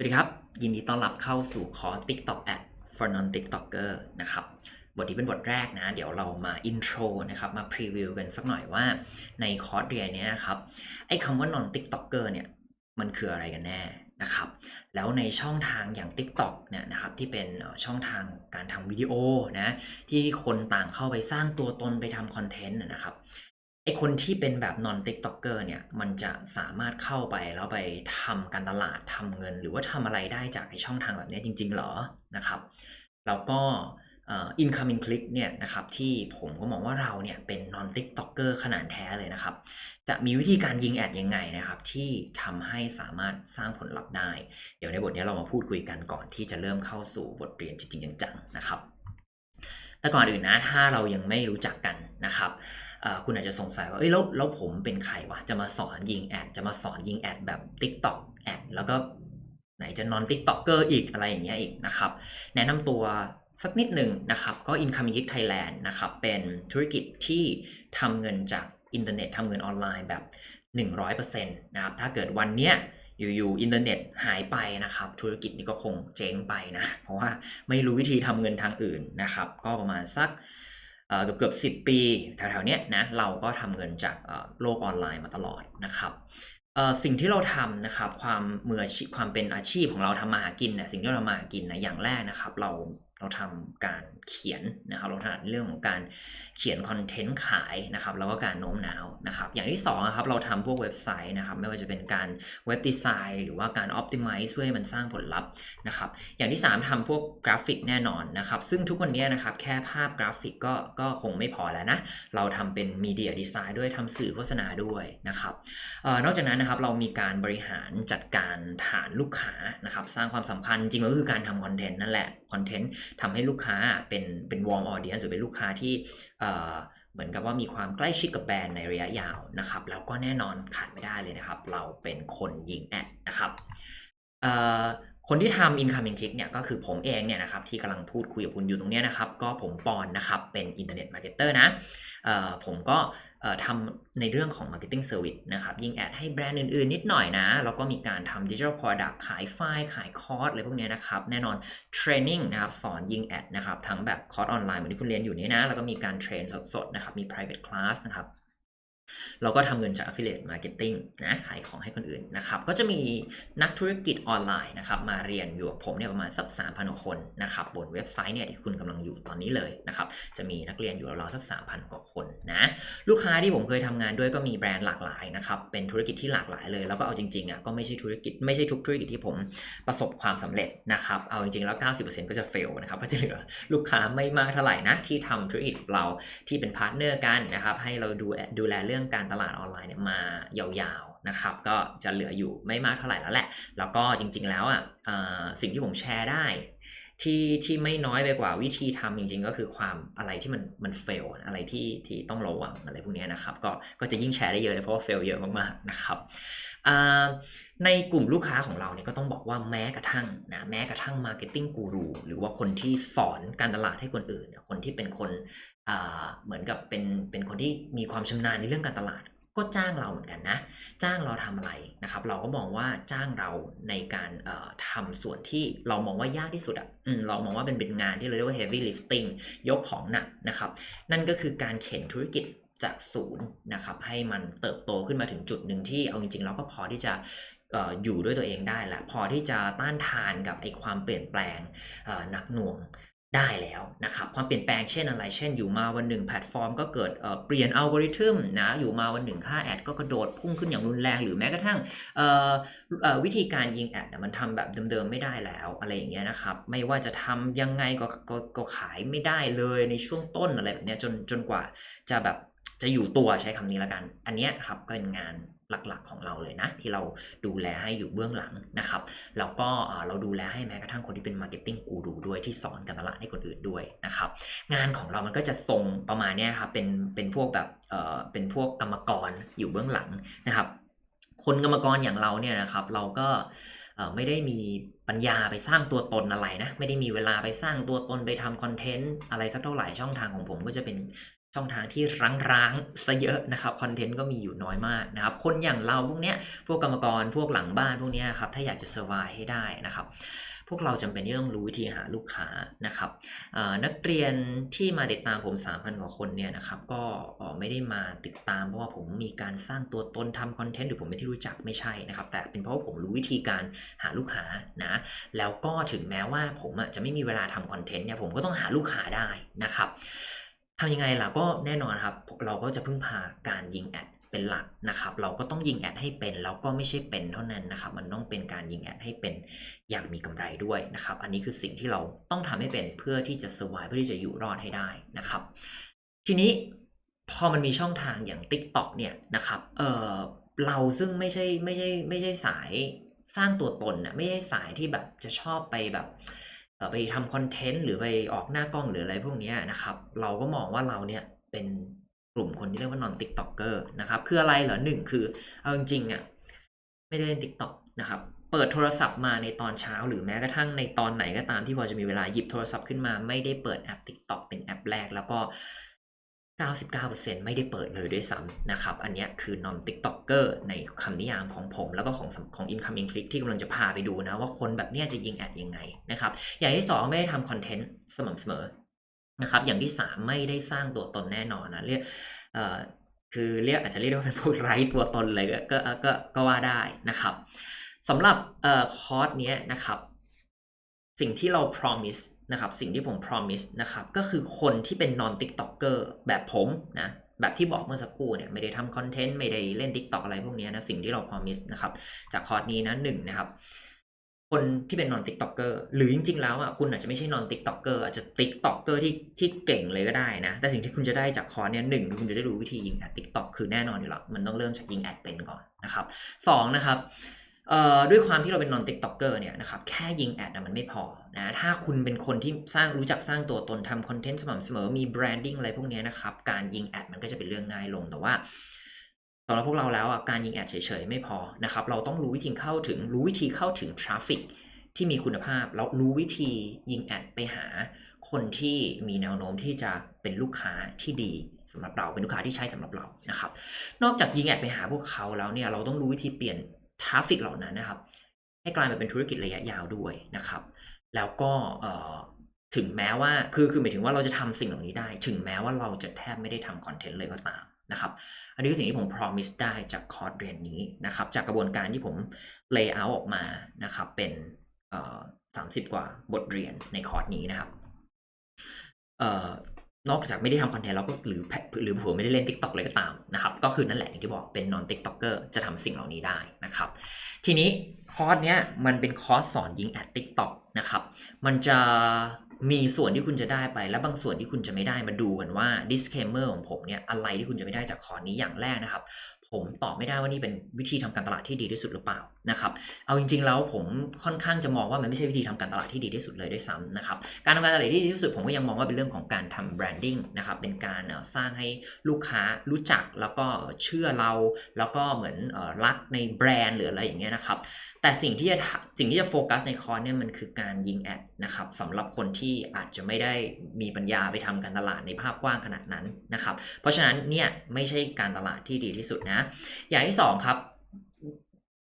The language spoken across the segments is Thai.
สวัสดีครับ ยินดีต้อนรับเข้าสู่คอร์ส TikTok Ad for non TikToker นะครับบทที่เป็นบทแรกนะ เดี๋ยวเรามาอินโทรนะครับมาพรีวิวกันสักหน่อยว่าในคอร์สเรียนนี้นะครับ ไอ้คำว่า non TikToker เนี่ยมันคืออะไรกันแน่นะครับ แล้วในช่องทางอย่าง TikTok เนี่ยนะครับที่เป็นช่องทางการทำวิดีโอนะที่คนต่างเข้าไปสร้างตัวตนไปทำคอนเทนต์นะครับ ไอคนที่เป็นแบบ non tiktoker เนี่ย มันจะสามารถเข้าไปแล้วไปทำการตลาดทำเงิน หรือว่าทำอะไรได้จากไอช่องทางแบบนี้จริงๆเหรอนะครับแล้วก็อ่อ incoming click เนี่ยนะครับที่ผมก็มองว่าเราเนี่ยเป็น non tiktoker ขนาดแท้เลยนะครับ จะมีวิธีการยิงแอดยังไงนะครับ ที่ทำให้สามารถสร้างผลลัพธ์ได้ เดี๋ยวในบทนี้เรามาพูดคุยกันก่อนที่จะเริ่มเข้าสู่บทเรียนจริงๆจังๆนะครับ แต่ก่อนอื่นนะถ้าเรายังไม่รู้จักกันนะครับ คุณอาจจะสงสัยว่าเอ้ยแล้วแล้วผมเป็นใครวะจะมาสอนยิงแอดจะมาสอนยิงแอดแบบ TikTok แอดแล้วก็ไหนจะนอน TikToker อีกอะไรอย่างเงี้ยอีกนะครับแนะนำตัวสักนิดหนึ่งนะครับก็ Incoming Geek Thailand นะครับเป็นธุรกิจที่ทำเงินจากอินเทอร์เน็ตทำเงินออนไลน์แบบ 100%นะครับถ้าเกิดวันเนี้ยอยู่ๆอินเทอร์เน็ตหายไปนะครับ ธุรกิจนี้ก็คงเจ๊งไปนะ เพราะว่าไม่รู้วิธีทำเงินทางอื่นนะครับ ก็ประมาณสัก เกือบเกือบสิปีแถวๆเนี้ยนะเราก็ทำเงินจากโลกออนไลน์มาตลอดนะครับ สิ่งที่เราทำนะครับ ความมืออาชีพความเป็นอาชีพของเราทำมาหากินเนี่ยสิ่งที่เรามาหากินนะอย่างแรกนะครับ เราเราทำการเขียนนะครับ เราถนัดเรื่องของการเขียนคอนเทนต์ขายนะครับ แล้วก็การโน้มน้าวนะครับ อย่างที่สองนะครับเราทำพวกเว็บไซต์นะครับ ไม่ว่าจะเป็นการเว็บดีไซน์หรือว่าการ Optimize เพื่อให้มันสร้างผลลัพธ์นะครับ อย่างที่ 3ทำพวกกราฟิกแน่นอนนะครับ ซึ่งทุกวันนี้นะครับแค่ภาพกราฟิกก็ก็คงไม่พอแล้วนะ เราทำเป็นมีเดียดีไซน์ด้วยทำสื่อโฆษณาด้วยนะครับออนอกจากนั้นนะครับเรามีการบริหารจัดการฐานลูกค้านะครับสร้างความสำคัญจริงๆก็คือการทำคอนเทนต์นั่นแหละคอนเทนต์ทำให้ลูกค้าเป็นเป็นวอร์มออเดียนหรือเป็นลูกค้าที่เอ่อเหมือนกับว่ามีความใกล้ชิดกับแบรนด์ในระยะยาวนะครับแล้วก็แน่นอนขาดไม่ได้เลยนะครับ เราเป็นคนยิงแอดนะครับเอ่อคนที่ทำ incoming click เนี่ยก็คือผมเองเนี่ยนะครับที่กำลังพูดคุยกับคุณอยู่ตรงนี้นะครับ ก็ผมปอนนะครับเป็นอินเทอร์เน็ตมาร์เก็ตเตอร์นะเอ่อผมก็ ทำในเรื่องของ Marketing Service นะครับ ยิงแอดให้แบรนด์อื่นๆ นิดหน่อยนะ แล้วก็มีการทำ Digital Product ขายไฟล์ขายคอร์สอะไรพวกเนี้ยนะครับ แน่นอนเทรนนิ่งนะครับ สอนยิงแอดนะครับ ทั้งแบบคอร์สออนไลน์เหมือนที่คุณเรียนอยู่นี้นะ แล้วก็มีการเทรนสดๆ นะครับ มี private class นะครับ เราก็ทำเงินจาก affiliate marketing นะขายของให้คนอื่นนะครับก็จะมีนักธุรกิจออนไลน์นะครับมาเรียนอยู่กับผมเนี่ยประมาณสัก3,000คนนะครับบนเว็บไซต์เนี่ยที่คุณกำลังอยู่ตอนนี้เลยนะครับจะมีนักเรียนอยู่ราวๆสัก 3,000 กว่าคนนะลูกค้าที่ผมเคยทำงานด้วยก็มีแบรนด์หลากหลายนะครับเป็นธุรกิจที่หลากหลายเลย แล้วก็เอาจริงๆอะก็ไม่ใช่ธุรกิจไม่ใช่ทุกธุรกิจที่ผมประสบความสำเร็จนะครับเอาจริงๆแล้ว 90%ก็จะเฟลนะครับก็จะเหลือลูกค้าไม่มากเท่าไหร่นะที่ทำธุรกิจเราที่เป็นพาร์ทเนอร์กันนะครับให้เราดูดูแลเรื่องการตลาดออนไลน์เนี่ยมายาวๆนะครับ ก็จะเหลืออยู่ไม่มากเท่าไหร่แล้วแหละ แล้วก็จริงๆแล้วอะสิ่งที่ผมแชร์ได้ ที่ที่ไม่น้อยไปกว่าวิธีทำจริง ๆ ก็คือความอะไรที่มันมันเฟลอะไรที่ที่ต้องระวังอะไรพวกนี้นะครับ ก็ก็จะยิ่งแชร์ได้เยอะเลยเพราะว่าเฟลเยอะมากๆนะครับในกลุ่มลูกค้าของเราเนี่ยก็ต้องบอกว่าแม้กระทั่งนะแม้กระทั่งมาร์เก็ตติ้งกูรูหรือว่าคนที่สอนการตลาดให้คนอื่น คนที่เป็นคนเหมือนกับเป็นเป็นคนที่มีความชำนาญในเรื่องการตลาด ก็จ้างเราเหมือนกันนะ จ้างเราทำอะไรนะครับ เราก็มองว่าจ้างเราในการเอ่อทำส่วนที่เรามองว่ายากที่สุดอะเรามองว่าเป็นเป็นงานที่เราเรียกว่า heavy lifting ยกของหนักนะครับ นั่นก็คือการเข็นธุรกิจจากศูนย์นะครับ ให้มันเติบโตขึ้นมาถึงจุดหนึ่งที่เอาจริงๆเราก็พอที่จะอยู่ด้วยตัวเองได้แหละพอที่จะต้านทานกับไอ้ความเปลี่ยนแปลงหนักหน่วง ได้แล้วนะครับความเปลี่ยนแปลงเช่นอะไร เช่นอยู่มาวันหนึ่งแพลตฟอร์มก็เกิดเปลี่ยนอัลกอริทึมนะอยู่มาวันหนึ่งค่าแอดก็กระโดดพุ่งขึ้นอย่างรุนแรง หรือแม้กระทั่งวิธีการยิงแอดมันทำแบบเดิมๆไม่ได้แล้วอะไรอย่างเงี้ยนะครับไม่ว่าจะทำยังไงก็กก็ขายไม่ได้เลยในช่วงต้นอะไรแบบเนี้ยจนจนกว่าจะแบบจะอยู่ตัวใช้คำนี้ละกัน อันเนี้ยครับก็เป็นงาน หลักๆของเราเลยนะ ที่เราดูแลให้อยู่เบื้องหลังนะครับแล้วก็เราดูแลให้แม้กระทั่งคนที่เป็นมาร์เก็ตติ้งกูรูด้วยที่สอนการตลาดให้คนอื่นด้วยนะครับงานของเรามันก็จะทรงประมาณนี้ครับเป็นเป็นพวกแบบเอ่อเป็นพวกกรรมกรอยู่เบื้องหลังนะครับ คนกรรมกรอย่างเราเนี่ยนะครับเราก็ไม่ได้มีปัญญาไปสร้างตัวตนอะไรนะ ไม่ได้มีเวลาไปสร้างตัวตนไปทำคอนเทนต์อะไรสักเท่าไหร่ช่องทางของผมก็จะเป็น ช่องทางที่ร้างๆซะเยอะนะครับคอนเทนต์ก็มีอยู่น้อยมากนะครับคนอย่างเราพวกเนี้ยพวกกรรมกรพวกหลังบ้านพวกเนี้ยครับถ้าอยากจะเซอร์ไวให้ได้นะครับพวกเราจำเป็นที่ต้องรู้วิธีหาลูกค้านะครับนักเรียนที่มาติดตามผม 3,000 กว่าคนเนี่ยนะครับก็ไม่ได้มาติดตามเพราะว่าผมมีการสร้างตัวตนทำคอนเทนต์หรือผมไม่ที่รู้จักไม่ใช่นะครับแต่เป็นเพราะาผมรู้วิธีการหาลูกค้านะแล้วก็ถึงแม้ว่าผมจะไม่มีเวลาทำคอนเทนต์เนี่ยผมก็ต้องหาลูกค้าได้นะครับ ทำยังไงล่ะก็แน่นอนครับ เราก็จะพึ่งพาการยิงแอดเป็นหลักนะครับ เราก็ต้องยิงแอดให้เป็น แล้วก็ไม่ใช่เป็นเท่านั้นนะครับ มันต้องเป็นการยิงแอดให้เป็นอย่างมีกำไรด้วยนะครับ อันนี้คือสิ่งที่เราต้องทำให้เป็นเพื่อที่จะสวายเพื่อที่จะอยู่รอดให้ได้นะครับ ทีนี้พอมันมีช่องทางอย่าง TikTok เนี่ยนะครับเออเราซึ่งไม่ใช่ไม่ใช่ไม่ใช่สายสร้างตัวตนนะไม่ใช่สายที่แบบจะชอบไปแบบ ไปทำคอนเทนต์หรือไปออกหน้ากล้องหรืออะไรพวกนี้นะครับ เราก็มองว่าเราเนี่ยเป็นกลุ่มคนที่เรียกว่านอนติ๊กต็อกเกอร์นะครับคืออะไรเหรอหนึ่งคือเอาจริงๆอะไม่ได้เล่นติ๊กต็อกนะครับเปิดโทรศัพท์มาในตอนเช้า หรือแม้กระทั่งในตอนไหนก็ตามที่พอจะมีเวลาหยิบโทรศัพท์ขึ้นมา ไม่ได้เปิดแอป TikTok เป็นแอปแรก แล้วก็ 99%ไม่ได้เปิดเลยด้วยซ้ำนะครับ อันนี้คือ non tiktoker ในคำนิยามของผม แล้วก็ของของ incoming click ที่กำลังจะพาไปดูนะ ว่าคนแบบเนี้ยจะยิงแอดยังไงนะครับ อย่างที่ 2 ไม่ได้ทำคอนเทนต์สม่ำเสมอนะครับ อย่างที่ 3 ไม่ได้สร้างตัวตนแน่นอนนะ เรียกคือเรียกอาจจะเรียกได้ว่าเป็นพวกไร้ตัวตนเลยก็ก็ก็ว่าได้นะครับสำหรับคอร์สนี้นะครับ สิ่งที่เรา promise นะครับสิ่งที่ผม promise นะครับก็คือคนที่เป็น non tiktoker แบบผมนะแบบที่บอกเมื่อสักครู่เนี่ยไม่ได้ทำคอนเทนต์ไม่ได้เล่น TikTok อะไรพวกนี้นะสิ่งที่เรา promise นะครับจากคอร์สนี้นะหนึ่งนะครับคนที่เป็น non tiktoker หรือจริงๆแล้วอะคุณอาจจะไม่ใช่ non tiktoker อาจจะ tiktoker ที่ที่เก่งเลยก็ได้นะ แต่สิ่งที่คุณจะได้จากคอร์สเนี้ยหนึ่งคุณจะได้รู้วิธียิงแอด tiktok คือแน่นอนอยู่แล้วมันต้องเริ่มจากยิงแอดเป็นก่อนนะครับสองนะครับ ด้วยความที่เราเป็น non tiktoker เกอร์เนี่ยนะครับแค่ยิงแอดมันไม่พอนะถ้าคุณเป็นคนที่สร้างรู้จักสร้างตัวตนทำคอนเทนต์สม่ำเสมอมี branding อะไรพวกนี้นะครับการยิงแอดมันก็จะเป็นเรื่องง่ายลงแต่ว่าสำหรับพวกเราแล้วอะการยิงแอดเฉยๆไม่พอนะครับเราต้องรู้วิธีเข้าถึงรู้วิธีเข้าถึงทราฟฟิกที่มีคุณภาพแล้วรู้วิธียิงแอดไปหาคนที่มีแนวโน้มที่จะเป็นลูกค้าที่ดีสำหรับเราเป็นลูกค้าที่ใช่สำหรับเรานะครับ นอกจากยิงแอดไปหาพวกเขาแล้วเนี่ยเราต้องรู้วิธีเปลี่ยน ทราฟฟิกเหล่านั้นนะครับ ให้กลายมาเป็นธุรกิจระยะยาวด้วยนะครับ แล้วก็ถึงแม้ว่าคือคือหมายถึงว่าเราจะทำสิ่งเหล่านี้ได้ ถึงแม้ว่าเราจะแทบไม่ได้ทำคอนเทนต์เลยก็ตามนะครับอันนี้คือสิ่งที่ผม promise ได้จากคอร์สเรียนนี้นะครับ จากกระบวนการที่ผม lay out ออกมานะครับ เป็นสามสิบกว่าบทเรียนในคอร์สนี้นะครับ นอกจากไม่ได้ทำคอนเทนต์เราก็หรือหรือผมไม่ได้เล่น TikTok เลยก็ตามนะครับ ก็คือนั่นแหละอย่างที่บอกเป็น non TikToker จะทำสิ่งเหล่านี้ได้นะครับ ทีนี้คอร์สเนี้ยมันเป็นคอร์สสอนยิงแอด TikTok นะครับ มันจะมีส่วนที่คุณจะได้ไปและบางส่วนที่คุณจะไม่ได้มาดูกันว่า disclaimer ของผมเนี่ยอะไรที่คุณจะไม่ได้จากคอร์สนี้อย่างแรกนะครับ ผมตอบไม่ได้ว่านี่เป็นวิธีทำการตลาดที่ดีที่สุดหรือเปล่านะครับเอาจริงๆแล้วผมค่อนข้างจะมองว่ามันไม่ใช่วิธีทำการตลาดที่ดีที่สุดเลยด้วยซ้ำนะครับการทำการตลาดที่ดีที่สุดผมก็ยังมองว่าเป็นเรื่องของการทำแบรนดิ้งนะครับเป็นการสร้างให้ลูกค้ารู้จักแล้วก็เชื่อเราแล้วก็เหมือนรักในแบรนด์หรืออะไรอย่างเงี้ยนะครับแต่สิ่งที่จะสิ่งที่จะโฟกัสในคอร์สเนี่ยมันคือการยิงแอดนะครับสำหรับคนที่อาจจะไม่ได้มีปัญญาไปทำการตลาดในภาพกว้างขนาดนั้นนะครับเพราะฉะนั้นเนี่ยไม่ใช่การตลาดที่ดีที่สุดนะอย่างที่สองครับ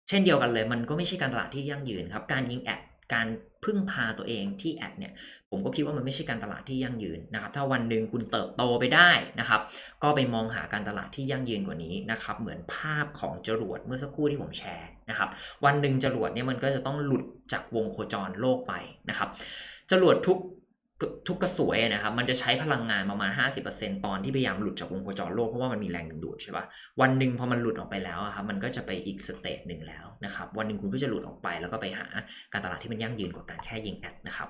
เช่นเดียวกันเลย มันก็ไม่ใช่การตลาดที่ยั่งยืนครับ การยิงแอดการพึ่งพาตัวเองที่แอดเนี่ย ผมก็คิดว่ามันไม่ใช่การตลาดที่ยั่งยืนนะครับ ถ้าวันหนึ่งคุณเติบโตไปได้นะครับ ก็ไปมองหาการตลาดที่ยั่งยืนกว่านี้นะครับ เหมือนภาพของจรวดเมื่อสักครู่ที่ผมแชร์นะครับ วันหนึ่งจรวดเนี่ยมันก็จะต้องหลุดจากวงโคจรโลกไปนะครับ จรวดทุก ทุกกระสวยนะครับมันจะใช้พลังงานประมาณ 50%ตอนที่พยายามหลุดจากวงโคจรโลกเพราะว่ามันมีแรงดึงดูดใช่ปะวันหนึ่งพอมันหลุดออกไปแล้วครับมันก็จะไปอีกสเตจหนึ่งแล้วนะครับวันหนึ่งคุณก็จะหลุดออกไปแล้วก็ไปหาการตลาดที่มันยั่งยืนกว่าการแค่ยิงแอดนะครับ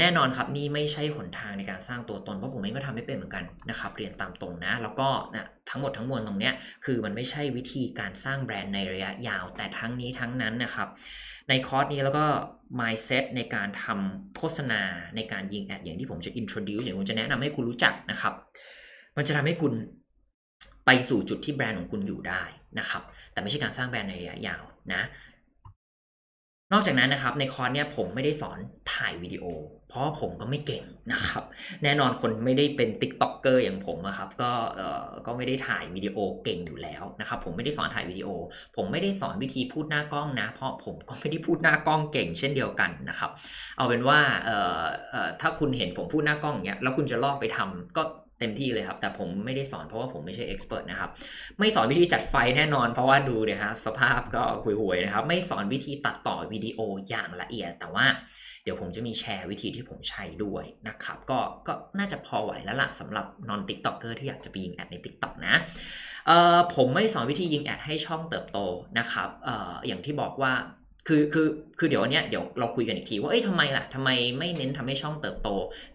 แน่นอนครับนี่ไม่ใช่หนทางในการสร้างตัวตนเพราะผมเองก็ทำไม่เป็นเหมือนกันนะครับเรียนตามตรงนะ แล้วก็นะทั้งหมดทั้งมวลตรงเนี้ยคือมันไม่ใช่วิธีการสร้างแบรนด์ในระยะยาว แต่ทั้งนี้ทั้งนั้นนะครับ ในคอร์สนี้แล้วก็ mindset ในการทำโฆษณาในการยิงแอดอย่างที่ผมจะ introduce อย่างผมจะแนะนำให้คุณรู้จักนะครับ มันจะทำให้คุณไปสู่จุดที่แบรนด์ของคุณอยู่ได้นะครับ แต่ไม่ใช่การสร้างแบรนด์ในระยะยาวนะ นอกจากนั้นนะครับในคอร์สเนี่ยผมไม่ได้สอนถ่ายวิดีโอ เพราะผมก็ไม่เก่งนะครับ แน่นอนคนไม่ได้เป็น t ิ k t o k เกอร์อย่างผมอะครับ ก็เอ่อก็ไม่ได้ถ่ายวิดีโอเก่งอยู่แล้วนะครับ ผมไม่ได้สอนถ่ายวิดีโอ ผมไม่ได้สอนวิธีพูดหน้ากล้องนะ เพราะผมก็ไม่ได้พูดหน้ากล้องเก่งเช่นเดียวกันนะครับ เอาเป็นว่าเอ่อเอ่อถ้าคุณเห็นผมพูดหน้ากล้องอย่างเงี้ยแล้วคุณจะลอกไปทำก็เต็มที่เลยครับ แต่ผมไม่ได้สอนเพราะว่าผมไม่ใช่เอ็กซ์เพรสนะครับ ไม่สอนวิธีจัดไฟแน่นอน เพราะว่าดูเนี่ยฮะสภาพก็ห่วยๆนะครับ ไม่สอนวิธีตัดต่อวิดีโออย่างละเอียด แต่ว่า ดี๋ยวผมจะมีแชร์วิธีที่ผมใช้ด้วยนะครับ ก็ก็น่าจะพอไหวแล้วล่ะสำหรับนอนติ๊กต็อกเกอร์ที่อยากจะไปยิงแอดใน t ิ k t o k นะเอ่อผมไม่สอนวิธียิงแอดให้ช่องเติบโตนะครับเอ่ออย่างที่บอกว่า คือคือคือเดี๋ยววันเนี้ยเดี๋ยวเราคุยกันอีกทีว่าเอ้ยทำไมล่ะทำไมไม่เน้นทำให้ช่องเติบโต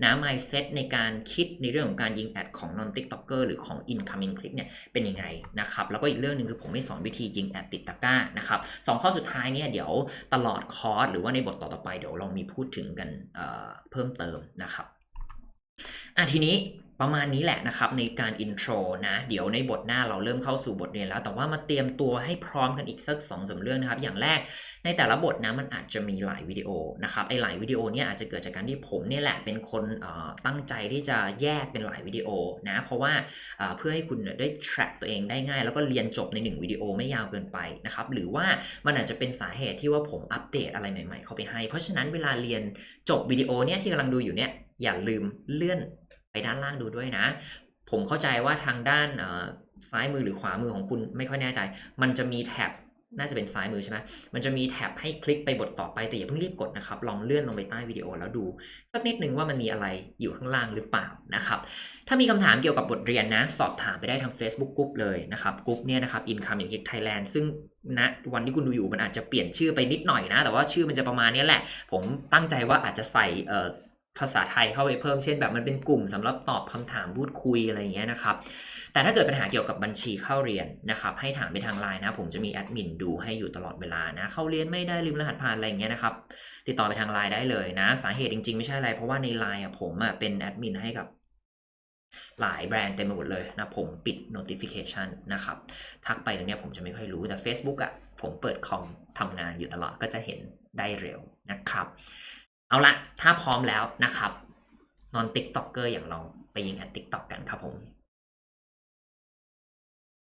นะ mindset ในการคิดในเรื่องของการยิงแอดของ non tiktoker หรือของ incoming click เนี่ยเป็นยังไงนะครับแล้วก็อีกเรื่องหนึ่งคือผมไม่สอนวิธียิงแอดติดตะกร้านะครับสองข้อสุดท้ายเนี่ยเดี๋ยวตลอดคอร์สหรือว่าในบทต่อๆไปเดี๋ยวเรามีพูดถึงกันเอ่อเพิ่มเติมนะครับอะทีนี้ ประมาณนี้แหละนะครับในการอินโทรนะเดี๋ยวในบทหน้าเราเริ่มเข้าสู่บทเรียนแล้ว แต่ว่ามาเตรียมตัวให้พร้อมกันอีกสักสองสามเรื่องนะครับ อย่างแรกในแต่ละบทนะมันอาจจะมีหลายวิดีโอนะครับไอหลายวิดีโอเนี่ยอาจจะเกิดจากการที่ผมเนี่ยแหละเป็นคนตั้งใจที่จะแยกเป็นหลายวิดีโอนะเพราะว่าเพื่อให้คุณได้ track ตัวเองได้ง่าย แล้วก็เรียนจบในหนึ่งวิดีโอไม่ยาวเกินไปนะครับหรือว่ามันอาจจะเป็นสาเหตุที่ว่าผมอัปเดตอะไรใหม่ ๆ เข้าไปให้ เพราะฉะนั้นเวลาเรียนจบวิดีโอเนี่ยที่กำลังดูอยู่เนี่ยอย่าลืมเลื่อน ไปด้านล่างดูด้วยนะ ผมเข้าใจว่าทางด้านซ้ายมือหรือขวามือของคุณไม่ค่อยแน่ใจ มันจะมีแท็บน่าจะเป็นซ้ายมือใช่ไหมมันจะมีแท็บให้คลิกไปบทต่อไปแต่อย่าเพิ่งรีบกดนะครับ ลองเลื่อนลงไปใต้วิดีโอแล้วดูสักนิดนึงว่ามันมีอะไรอยู่ข้างล่างหรือเปล่านะครับ ถ้ามีคำถามเกี่ยวกับบทเรียนนะ สอบถามไปได้ทาง Facebook กลุ่มเลยนะครับกลุ่มเนี่ยนะครับ Incoming Hit Thailand ซึ่งณวันที่คุณดูอยู่มันอาจจะเปลี่ยนชื่อไปนิดหน่อยนะ แต่ว่าชื่อมันจะประมาณนี้แหละ ผมตั้งใจว่าอาจจะใส่ ภาษาไทยเข้าไปเพิ่มเช่นแบบมันเป็นกลุ่มสำหรับตอบคำถามพูดคุยอะไรอย่างเงี้ยนะครับ แต่ถ้าเกิดปัญหาเกี่ยวกับบัญชีเข้าเรียนนะครับ ให้ถามไปทางไลน์นะ ผมจะมีแอดมินดูให้อยู่ตลอดเวลานะ เข้าเรียนไม่ได้ลืมรหัสผ่านอะไรอย่างเงี้ยนะครับ ติดต่อไปทางไลน์ได้เลยนะ สาเหตุจริงๆ ไม่ใช่อะไร เพราะว่าในไลน์ผมอะเป็นแอดมินให้กับหลายแบรนด์เต็มไปหมดเลยนะ ผมปิด notification นะครับ ทักไปตรงเนี้ยผมจะไม่ค่อยรู้แต่ Facebook อะผมเปิดคอมทำงานอยู่ตลอดก็จะเห็นได้เร็วนะครับ เอาละถ้าพร้อมแล้วนะครับ นอนติ๊กต็อกเกอร์อย่างเราไปยิงแอดติ๊กต็อกกันครับผม